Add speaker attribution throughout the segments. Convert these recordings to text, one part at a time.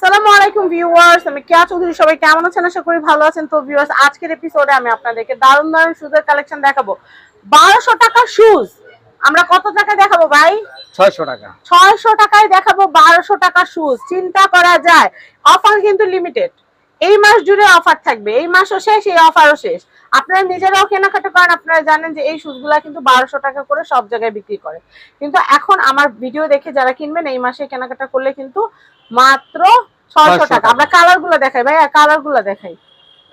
Speaker 1: আসসালামু আলাইকুম ভিউয়ার্স আমি কেয়া চৌধুরী সবাই কেমন আছেন? আশা করি ভালো আছেন। তো ভিউয়ার্স আজকের এপিসোডে আমি আপনাদেরকে দারুণ দারুণ শুজের কালেকশন দেখাবো। বারোশো টাকা শুজ আমরা কত টাকা দেখাবো ভাই?
Speaker 2: ছয়শো টাকা।
Speaker 1: ছয়শো টাকায় দেখাবো বারোশো টাকা শুজ চিন্তা করা যায়। অফার কিন্তু লিমিটেড এই মাস জুড়ে অফার থাকবে এই মাসও শেষ এই অফারও শেষ। আপনারা নিজেরাও কেনাকাটা করেন আপনারা জানেন যে এই শুজগুলা কিন্তু বারোশো টাকা করে সব জায়গায় বিক্রি করে। কিন্তু এখন আমার ভিডিও দেখে যারা কিনবেন এই মাসে কেনাকাটা করলে কিন্তু মাত্র ছয়শো টাকা। আমরা কালারগুলো দেখাই ভাই কালারগুলো দেখাই।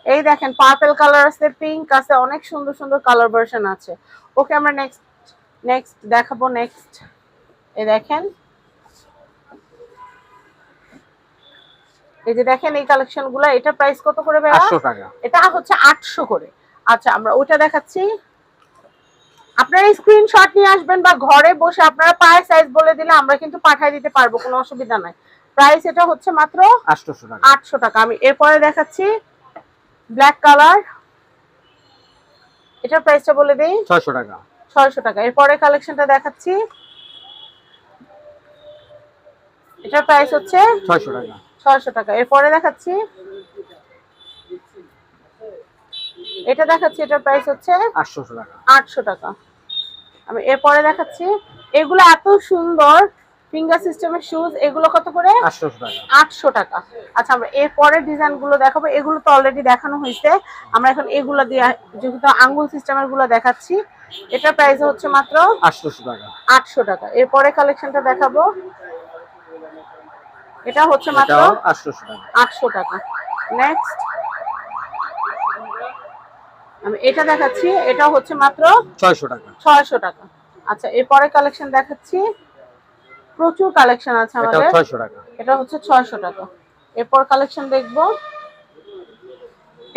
Speaker 1: এই দেখেন পার্পেল কালার আছে পিঙ্ক আছে অনেক সুন্দর সুন্দর কালার ভার্সন আছে। ওকে আমরা নেক্সট নেক্সট দেখাবো নেক্সট এই দেখেন এই যে দেখেন এই কালেকশনগুলো এটা প্রাইস কত করে
Speaker 2: আটশো টাকা।
Speaker 1: এটা হচ্ছে আটশো করে। আচ্ছা আমরা ওইটা দেখাচ্ছি। আপনারা স্ক্রিনশট নিয়ে আসবেন বা ঘরে বসে আপনারা পায়ের সাইজ বলে দিলে আমরা কিন্তু পাঠিয়ে দিতে পারব কোনো অসুবিধা নাই। প্রাইস এটা হচ্ছে মাত্র
Speaker 2: আটশোশো টাকা।
Speaker 1: আটশো টাকা। আমি এরপরে দেখাচ্ছি ব্ল্যাক কালার এটার প্রাইসটা বলে দিই।
Speaker 2: ছয়শো টাকা।
Speaker 1: ছয়শো টাকা। এরপরে কালেকশনটা দেখাচ্ছি। এটার প্রাইস হচ্ছে
Speaker 2: ছয়শো টাকা।
Speaker 1: ছয়শো টাকা। এরপরে দেখাচ্ছি। এটা দেখাচ্ছি এটার প্রাইস হচ্ছে
Speaker 2: আটশোশো টাকা।
Speaker 1: আটশো টাকা। আমি এরপরে দেখাচ্ছি এগুলো এত সুন্দর ফিঙ্গার সিস্টেমের শুজ এগুলো কত করে? আটশো টাকা। আচ্ছা আমরা এরপরের ডিজাইনগুলো দেখাবো। এগুলো তো অলরেডি দেখানো হয়েছে। আমরা এখন এগুলো দিয়ে যেহেতু আঙ্গুল সিস্টেমেরগুলো দেখাচ্ছি এটার প্রাইস হচ্ছে মাত্র
Speaker 2: আটশোশো টাকা।
Speaker 1: আটশো টাকা। এরপরে কালেকশনটা দেখাবো। এটা হচ্ছে মাত্র
Speaker 2: এটাও আটশোশো টাকা।
Speaker 1: আটশো টাকা। নেক্সট আমি এটা দেখাচ্ছি এটা হচ্ছে মাত্র
Speaker 2: ছয়শো টাকা।
Speaker 1: ছয়শো টাকা। আচ্ছা এরপরে কালেকশন দেখাচ্ছি। প্রচুর কালেকশন আছে আমাদের।
Speaker 2: ছয়শো টাকা।
Speaker 1: এটা হচ্ছে ছয়শো টাকা। এরপর কালেকশন দেখব।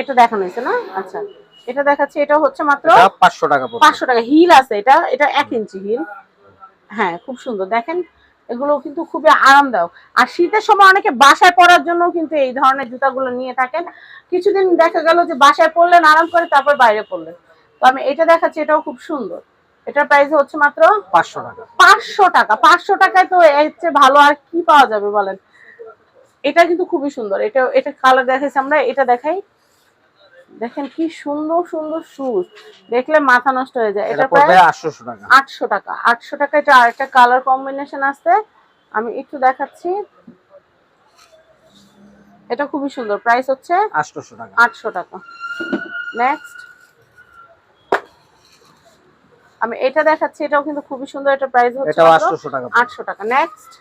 Speaker 1: এটা দেখানো হয়েছে না? আচ্ছা এটা দেখাচ্ছি এটা হচ্ছে মাত্র
Speaker 2: এটা পাঁচশো টাকা পড়বে
Speaker 1: পাঁচশো টাকা। হিল আছে এটা। এটা এক ইঞ্চি হিল হ্যাঁ খুব সুন্দর। দেখেন এগুলো কিন্তু খুবই আরামদায়ক। আর শীতের সময় অনেকে বাসায় পরার জন্য কিন্তু এই ধরনের জুতাগুলো নিয়ে থাকেন। কিছুদিন দেখা গেল যে বাসায় পরলেন আরাম করে তারপর বাইরে পরলেন তো আমি এটা দেখাচ্ছি এটাও খুব সুন্দর। এটার প্রাইস হচ্ছে মাত্র
Speaker 2: পাঁচশো টাকা।
Speaker 1: পাঁচশো টাকা। পাঁচশো টাকায় তো এর চেয়ে ভালো আর কি পাওয়া যাবে বলেন? এটা কিন্তু খুবই সুন্দর। এটা এটা কালার দেখাইছি আমরা এটা দেখাই। দেখেন কি সুন্দর সুন্দর শুজ দেখলে মাথা নষ্ট হয়ে যায়।
Speaker 2: এটা
Speaker 1: প্রায়
Speaker 2: আটশোশো টাকা।
Speaker 1: আটশো টাকা। আটশো টাকা এটা আরেকটা কালার কম্বিনেশন আছে। আমি একটু দেখাচ্ছি। এটা খুবই সুন্দর। প্রাইস হচ্ছে
Speaker 2: আটশোশো টাকা।
Speaker 1: আটশো টাকা। নেক্সট আমি এটা দেখাচ্ছি। এটাও কিন্তু খুবই সুন্দর। এটা প্রাইস হচ্ছে
Speaker 2: এটাও
Speaker 1: মাত্র
Speaker 2: আটশোশো টাকা পড়বে।
Speaker 1: আটশো টাকা। নেক্সট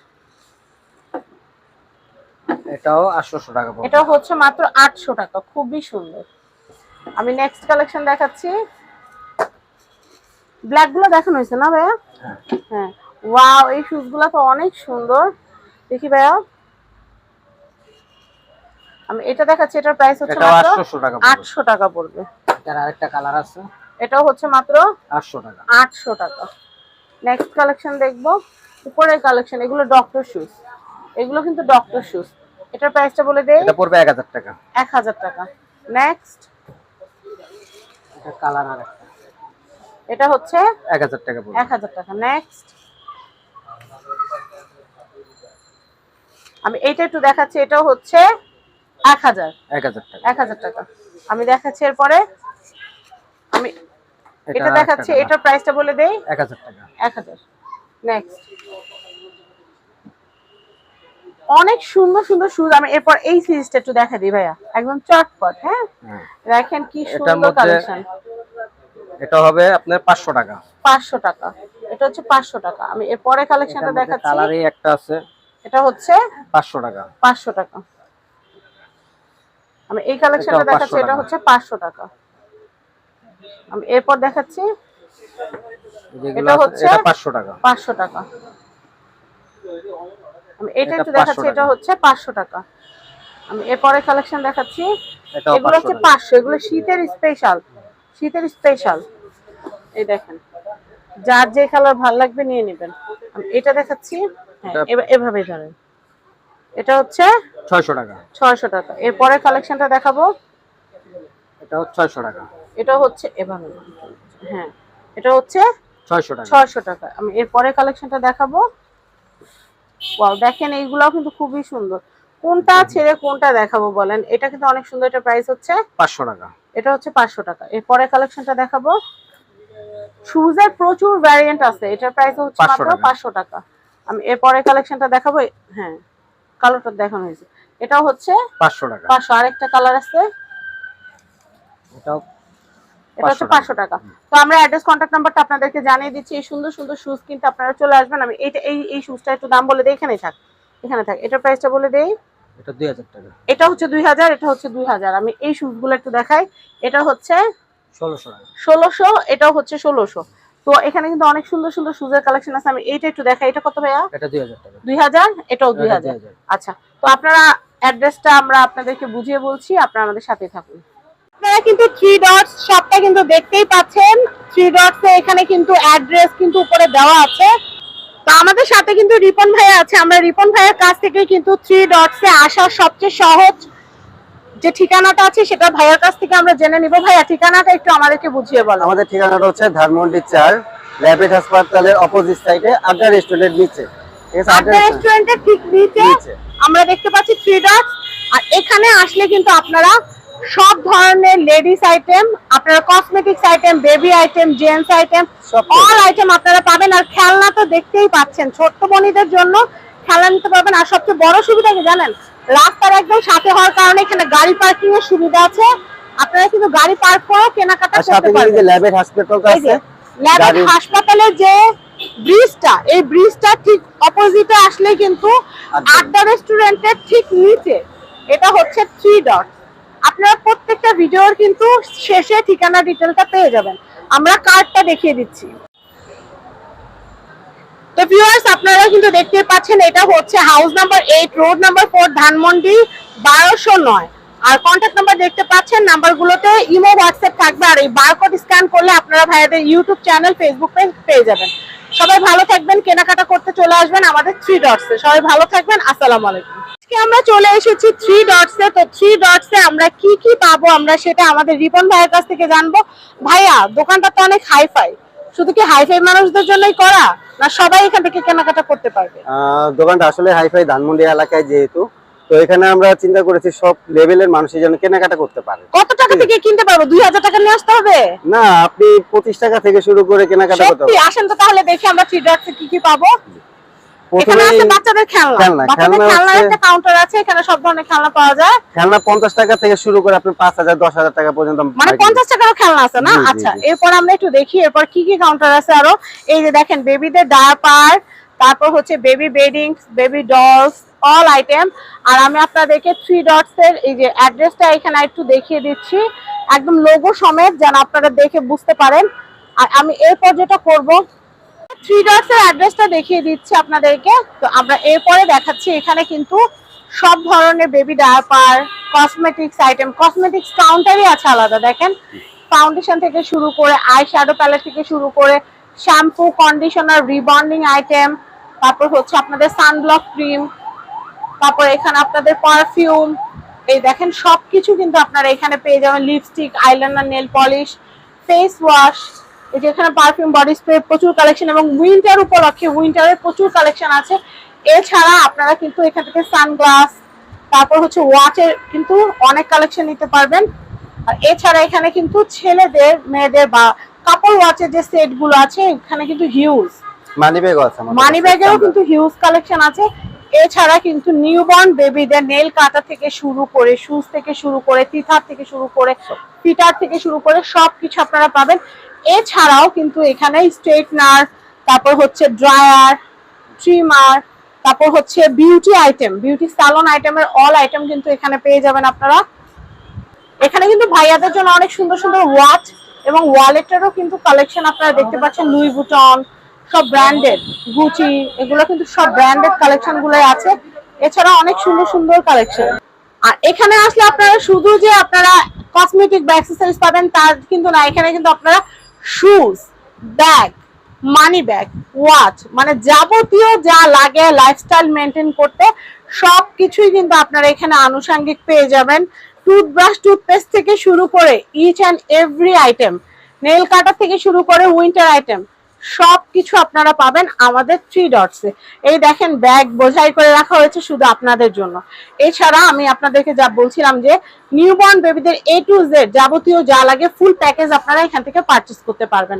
Speaker 2: এটাও আটশোশো টাকা পড়বে।
Speaker 1: এটা হচ্ছে মাত্র আটশো টাকা। খুবই সুন্দর। আমি নেক্সট কালেকশন দেখাচ্ছি। ব্ল্যাকগুলো দেখানো হয়েছে না ভাইয়া?
Speaker 2: হ্যাঁ।
Speaker 1: হ্যাঁ। ওয়াও এই শুজগুলা তো অনেক সুন্দর। দেখি ভাইয়া। আমি এটা দেখাচ্ছি এটার প্রাইস হচ্ছে মাত্র
Speaker 2: আটশোশো টাকা পড়বে।
Speaker 1: আটশো টাকা পড়বে।
Speaker 2: এটার আরেকটা কালার আছে।
Speaker 1: এটাও হচ্ছে মাত্র
Speaker 2: আটশো টাকা।
Speaker 1: আটশো টাকা। নেক্সট কালেকশন দেখব। উপরের কালেকশন এগুলো ডক্টর শুজ এগুলো কিন্তু ডক্টর শুজ এটার প্রাইসটা বলে দেই।
Speaker 2: এটা পড়বে এক হাজার টাকা।
Speaker 1: এক হাজার টাকা। নেক্সট
Speaker 2: এটা কালার আরেকটা
Speaker 1: এটা হচ্ছে
Speaker 2: এক হাজার টাকা পড়বে।
Speaker 1: এক হাজার টাকা। নেক্সট আমি এইটা একটু দেখাচ্ছি এটাও হচ্ছে এক হাজার।
Speaker 2: এক হাজার টাকা।
Speaker 1: এক হাজার টাকা। আমি দেখাচ্ছি এরপরে। আমি এটা দেখাচ্ছি। এটার প্রাইসটা বলে দেই।
Speaker 2: এক হাজার টাকা।
Speaker 1: এক হাজার। নেক্সট অনেক সুন্দর সুন্দর শুজ আমি এরপর এই সিরিজটা একটু দেখা দিই ভাইয়া। একদম চটপট হ্যাঁ?
Speaker 2: হ্যাঁ।
Speaker 1: দেখেন কি সুন্দর কালেকশন
Speaker 2: এটা হবে আপনার পাঁচশো টাকা।
Speaker 1: পাঁচশো টাকা। এটা হচ্ছে পাঁচশো টাকা। আমি এরপরে কালেকশনটা দেখাচ্ছি।
Speaker 2: কালারই একটা আছে।
Speaker 1: এটা হচ্ছে
Speaker 2: পাঁচশো টাকা।
Speaker 1: পাঁচশো টাকা। আমি এই কালেকশনটা দেখাচ্ছি
Speaker 2: 500
Speaker 1: এটা হচ্ছে পাঁচশো টাকা। আমি এরপর দেখাচ্ছি। এটা হচ্ছে
Speaker 2: এটা পাঁচশো টাকা।
Speaker 1: পাঁচশো টাকা। আমি এটা
Speaker 2: এটা
Speaker 1: একটু দেখাচ্ছি এটা হচ্ছে পাঁচশো টাকা। আমি এরপরে কালেকশন দেখাচ্ছি। এগুলো হচ্ছে
Speaker 2: টাকা।
Speaker 1: পাঁচশো এগুলো শীতের স্পেশাল শীতের স্পেশাল এই দেখেন। যার যে কালার ভালো লাগবে নিয়ে নেবেন। এটা দেখাচ্ছি। হ্যাঁ
Speaker 2: এটা-
Speaker 1: এভাবেই ধরেন। এটা হচ্ছে
Speaker 2: ছয়শো টাকা।
Speaker 1: ছয়শো টাকা। এরপরে কালেকশনটা দেখাবো।
Speaker 2: এটাও ছয়শো টাকা।
Speaker 1: এটা হচ্ছে এভাবে। হ্যাঁ এটা হচ্ছে
Speaker 2: ছয়শো টাকা।
Speaker 1: ছয়শো টাকা। আমি এরপরে কালেকশনটা দেখাবো। ওয়াও দেখেন এইগুলাও কিন্তু খুবই সুন্দর। কোনটা ছেড়ে কোনটা দেখাবো বলেন? এটা কিন্তু অনেক সুন্দর এটা প্রাইস হচ্ছে
Speaker 2: পাঁচশো টাকা।
Speaker 1: এটা হচ্ছে পাঁচশো টাকা। এরপরে কালেকশনটা দেখাবো। শুজের প্রচুর ভ্যারিয়েন্ট আছে এটার প্রাইস হচ্ছে
Speaker 2: 500
Speaker 1: মাত্র। পাঁচশো টাকা। আমি এরপরে কালেকশনটা দেখাবো হ্যাঁ কালারটা দেখানো হয়েছে। এটাও হচ্ছে
Speaker 2: পাঁচশো টাকা।
Speaker 1: পাঁচশো আরেকটা কালার আছে।
Speaker 2: এটাও
Speaker 1: এটা হচ্ছে পাঁচশো টাকা। তো আমরা অ্যাড্রেস কন্ট্যাক্ট নাম্বারটা আপনাদেরকে জানিয়ে দিচ্ছি। এই সুন্দর সুন্দর শুজ কিন্তু আপনারা চলে আসবেন। আমি এইটা এই এই শুজটা একটু দাম বলে দিই এখানেই থাক। এখানে থাক। এটার প্রাইসটা বলে দেই।
Speaker 2: এটা টাকা।
Speaker 1: হচ্ছে দুই হাজার এটা হচ্ছে দুই হাজার। আমি এই শুজগুলো একটু দেখাই। এটা হচ্ছে
Speaker 2: ষোলোশো টাকা।
Speaker 1: এটাও হচ্ছে ষোলোশো। তো এখানে কিন্তু অনেক সুন্দর সুন্দর শুজের কালেকশন আছে। আমি এইটা একটু দেখাই। এটা কত ভাইয়া?
Speaker 2: এটা দুই হাজার টাকা।
Speaker 1: এটাও দুই হাজার। আচ্ছা। তো আপনারা অ্যাড্রেসটা আমরা আপনাদেরকে বুঝিয়ে বলছি। আপনারা আমাদের সাথে থাকুন। আপনারা কিন্তু থ্রি ডটস কিন্তু দেখতেই পাচ্ছেন। থ্রি ডটস এখানে কিন্তু অ্যাড্রেস কিন্তু উপরে দেওয়া আছে। তো আমাদের সাথে কিন্তু রিপন ভাইয়া আছে। আমরা রিপন ভাইয়ের কাছ থেকে কিন্তু থ্রি ডটস এ আসার সবচেয়ে সহজ যে ঠিকানাটা আছে সেটা ভাইয়ার কাছ থেকে আমরা জেনে নিব। ভাইয়া ঠিকানাটা একটু আমাদেরকে বুঝিয়ে বলো।
Speaker 3: আমাদের ঠিকানাটা হচ্ছে ধানমন্ডি চার ল্যাবেট হাসপাতালের অপোজিট সাইডে আড্ডা রেস্টুরেন্টের নিচে।
Speaker 1: আড্ডা রেস্টুরেন্টের ঠিক নিচে
Speaker 3: নিচে।
Speaker 1: আমরা দেখতে পাচ্ছি থ্রি ডটস আর এখানে আসলে কিন্তু আপনারা সব ধরনের লেডিস আইটেম আপনারা cosmetics item baby item gents item all item আপনারা পাবেন। আর খেলনা তো দেখতেই পাচ্ছেন ছোট্ট বনিদের জন্য খেলনা নিতে পারবেন। আর সবচেয়ে বড় সুবিধা কি জানেন? রাস্তার একদম সাথে হওয়ার কারণে এখানে গাড়ি পার্কিং এর সুবিধা আছে। আপনারা কিন্তু গাড়ি পার্ক করে কেনাকাটা করতে পারবেন।
Speaker 3: ল্যাবেট হাসপাতালটা
Speaker 1: এই
Speaker 3: আছে।
Speaker 1: ল্যাবেট
Speaker 3: গাড়ি-
Speaker 1: হাসপাতালের যে ব্রিজটা এই ব্রিজটা ঠিক অপোজিটে আসলে কিন্তু
Speaker 3: আড্ডা।
Speaker 1: আড্ডা রেস্টুরেন্টের ঠিক নিচে। এটা হচ্ছে থ্রি ডট আপনারা প্রত্যেকটা ভিডিওর কিন্তু শেষে ঠিকানা ডিটেলটা পেয়ে যাবেন। আমরা কার্ডটা দেখিয়ে দিচ্ছি। তো ভিউয়ার্স আপনারা কিন্তু দেখতে পাচ্ছেন, এটা হচ্ছে house number eight road number four Dhanmondi বারোশো নয়। আর কন্ট্যাক্ট নাম্বার দেখতে পাচ্ছেন, নাম্বারগুলোতে ইমো হোয়াটসঅ্যাপ থাকবে। আর এই বারকোড স্ক্যান করলে আপনারা ভাইয়াদের ইউটিউব চ্যানেল ফেসবুক পেজ পেয়ে যাবেন। সবাই ভালো থাকবেন, কেনাকাটা করতে চলে আসবেন আমাদের থ্রি ডটসে সবাই ভালো থাকবেন, আসসালামু আলাইকুম। আমরা চলে এসেছি থ্রি ডটসে তো থ্রি ডটসে আমরা কি কি পাবো আমরা সেটা আমাদের রিপন ভাইয়ের কাছ থেকে জানব। ভাইয়া, দোকানটা তো অনেক হাইফাই শুধু কি হাইফাই মানুষদের জন্যই করা? না সবাই এখান থেকে কেনাকাটা করতে পারবে?
Speaker 3: দোকানটা আসলে হাইফাই ধানমন্ডি এলাকায় যেহেতু তো এখানে আমরা চিন্তা করেছি সব লেভেলের মানুষের জন্য কেনাকাটা করতে পারে।
Speaker 1: কত টাকা থেকে কিনতে পারব? দুই হাজার টাকা নিয়ে আসতে হবে?
Speaker 3: না আপনি পঁচিশ টাকা থেকে শুরু করে কেনাকাটা করতে
Speaker 1: আসেন তো তাহলে দেখি আমরা কি কি পাবো। এখানে আছে বাচ্চাদের খেলনা।
Speaker 3: খেলনা,
Speaker 1: বাচ্চাদের খেলনার একটা কাউন্টার আছে এখানে সব ধরনের খেলনা পাওয়া যায়।
Speaker 3: খেলনা পঞ্চাশ টাকা থেকে শুরু করে আপনি টাকা পর্যন্ত
Speaker 1: মানে টাকারও খেলনা আছে না? আচ্ছা এরপর আমরা একটু দেখি এরপর কি কি কাউন্টার আছে আরও। এই যে দেখেন বেবিদের ডায়াপার তারপর হচ্ছে baby bedding baby dolls all item আর আমি আপনাদেরকে থ্রি ডটস এর এই যে অ্যাড্রেসটা এখানে একটু দেখিয়ে দিচ্ছি। একদম লোগো সমেত যেন আপনারা দেখে বুঝতে পারেন। আর আমি এরপর যেটা করব থ্রি ডটস এর অ্যাড্রেসটা দেখিয়ে দিচ্ছি আপনাদেরকে। তো আমরা এরপরে দেখাচ্ছি এখানে কিন্তু সব ধরনের baby diaper cosmetics item cosmetics কাউন্টারই আছে আলাদা, দেখেন। ফাউন্ডেশন থেকে শুরু করে আই শ্যাডো প্যালেট থেকে শুরু করে শ্যাম্পু কন্ডিশনার রিবন্ডিং আইটেম তারপর হচ্ছে আপনাদের সানব্লক ক্রিম তারপর এখানে আপনাদের পারফিউম এই দেখেন সবকিছু কিন্তু আপনারা এখানে পেয়ে যাবেন। Lipstick eyeliner nail polish face wash এই যে এখানে পারফিউম বডি স্প্রে প্রচুর কালেকশন এবং উইন্টার উপলক্ষে উইন্টারের প্রচুর কালেকশন আছে। এছাড়া আপনারা কিন্তু এখান থেকে সানগ্লাস তারপর হচ্ছে ওয়াচের কিন্তু অনেক কালেকশন নিতে পারবেন। আর এছাড়া এখানে কিন্তু ছেলেদের, মেয়েদের বা কাপড় ওয়াচের যে সেটগুলো আছে এখানে কিন্তু হিউজ
Speaker 3: মানি ব্যাগও আছে
Speaker 1: মানি
Speaker 3: কাছে,
Speaker 1: ব্যাগেরও কিন্তু হিউজ কালেকশন আছে। এছাড়া কিন্তু নিউবর্ন বেবিদের নেল কাটা থেকে শুরু করে শুজ থেকে শুরু করে তিথার থেকে শুরু করে ফিটার থেকে শুরু করে সবকিছু আপনারা পাবেন। এছাড়াও কিন্তু এখানে স্ট্রেটনার তারপর হচ্ছে ড্রায়ার ট্রিমার তারপর হচ্ছে বিউটি আইটেম বিউটি স্যালন আইটেমের অল আইটেম কিন্তু এখানে পেয়ে যাবেন আপনারা। এখানে কিন্তু ভাইয়াদের জন্য অনেক সুন্দর সুন্দর ওয়াচ এবং ওয়ালেটেরও কিন্তু কালেকশন আপনারা দেখতে পাচ্ছেন লুই বুটন সব ব্র্যান্ডেড গুচি এগুলো কিন্তু সব ব্র্যান্ডেড কালেকশন গুলোই আছে। এছাড়া অনেক সুন্দর সুন্দর কালেকশন আর এখানে আসলে আপনারা শুধু যে আপনারা কসমেটিক বা অ্যাক্সেসরিজ পাবেন তার কিন্তু না এখানে কিন্তু আপনারা shoes bag money bag watch মানে যাবতীয় যা লাগে লাইফস্টাইল মেনটেন করতে সব কিছুই কিন্তু আপনারা এখানে আনুষঙ্গিক পেয়ে যাবেন। টুথব্রাশ টুথপেস্ট থেকে শুরু করে each and every item nail cutter থেকে শুরু করে উইন্টার আইটেম সবকিছু আপনারা পাবেন আমাদের থ্রি ডটসে এই দেখেন ব্যাগ বোঝাই করে রাখা হয়েছে শুধু আপনাদের জন্য। এছাড়া আমি আপনাদেরকে যা বলছিলাম যে নিউবর্ন বেবিদের এ টু জেড যাবতীয় যা লাগে ফুল প্যাকেজ আপনারা এখান থেকে পারচেস করতে পারবেন।